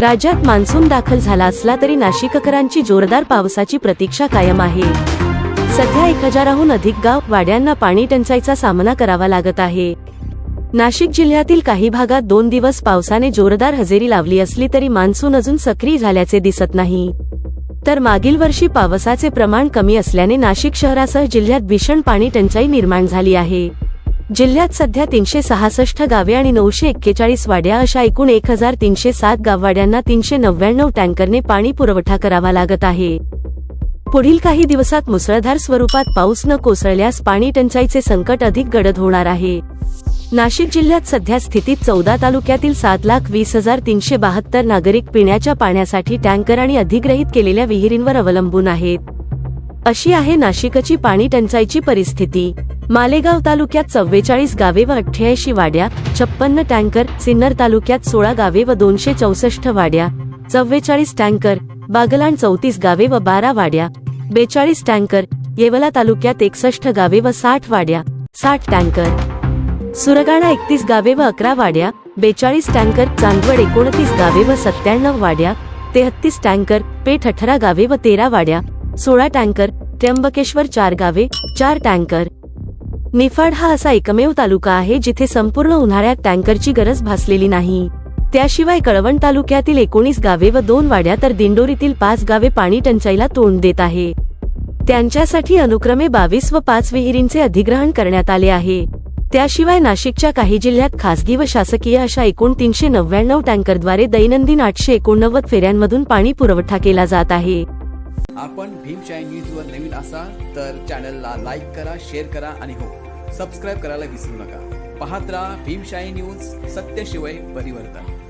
राज्यात मान्सून दाखल झाला असला तरी नाशिककरांची जोरदार पावसाची प्रतीक्षा कायम आहे. सध्या एक हजाराहून अधिक गाव वाड्यांना पाणी टंचाईचा सामना करावा लागत आहे. नाशिक जिल्ह्यातील काही भागात दोन दिवस पावसाने जोरदार हजेरी लावली असली तरी मान्सून अजून सक्रिय झाल्याचे दिसत नाही. तर मागील वर्षी पावसाचे प्रमाण कमी असल्याने नाशिक शहरासह जिल्ह्यात भीषण पाणी टंचाई निर्माण झाली आहे. जिल्ह्यात सध्या तीनशे सहासष्ट गावे आणि नऊशे एक्केचाळीस वाड्या अशा एकूण एक हजार तीनशे सात गाववाड्यांना तीनशे नव्याण्णव टँकरने पाणी पुरवठा करावा लागत आहे. पुढील काही दिवसात मुसळधार स्वरूपात पाऊस न कोसळल्यास पाणी टंचाईचे संकट अधिक गडद होणार आहे. नाशिक जिल्ह्यात सध्या स्थितीत चौदा तालुक्यातील सात लाख वीस हजार तीनशे बहात्तर नागरिक पिण्याच्या पाण्यासाठी टँकर आणि अधिग्रहित केलेल्या विहिरींवर अवलंबून आहेत. अशी आहे नाशिकची पाणी टंचाईची परिस्थिती. मालेगाव तालुक्यात चव्वेचाळीस गावे व अठ्ठ्याऐंशी वाड्या छप्पन्न टँकर सिन्नर तालुक्यात सोळा गावे व दोनशे चौसष्ट वाड्या चव्वेचाळीस टँकर बागलाण चौतीस गावे व बारा वाड्या बेचाळीस टँकर येवला तालुक्यात एकसष्ट गावे व साठ वाड्या साठ टँकर. सुरगाणा एकतीस गावे व अकरा वाड्या बेचाळीस टँकर चांदवड एकोणतीस गावे व सत्त्याण्णव वाड्या तेहत्तीस टँकर पेठ अठरा गावे व तेरा वाड्या सोळा टँकर त्र्यंबकेश्वर चार गावे चार टँकर. निफाड हा असा एकमेव तालुका आहे जिथे संपूर्ण उन्हाळ्यात टँकरची गरज भासलेली नाही. त्याशिवाय कळवण तालुक्यातील एकोणीस गावे व दोन वाड्या तर दिंडोरीतील पाच गावे पाणी टंचाईला तोंड देत आहे. त्यांच्यासाठी अनुक्रमे बावीस व पाच विहिरींचे अधिग्रहण करण्यात आले आहे. त्याशिवाय नाशिकच्या काही जिल्ह्यात खासगी व शासकीय अशा एकूण तीनशे नव्याण्णव टँकरद्वारे दैनंदिन आठशे एकोणनव्वद फेऱ्यांमधून पाणी पुरवठा केला जात आहे. आपण भीमशाही न्यूजवर नवीन असाल तर चॅनलला लाईक करा शेअर करा आणि हो सबस्क्राईब करायला विसरू नका. पाहत राहा भीमशाही न्यूज सत्यशिवाय परिवर्तन.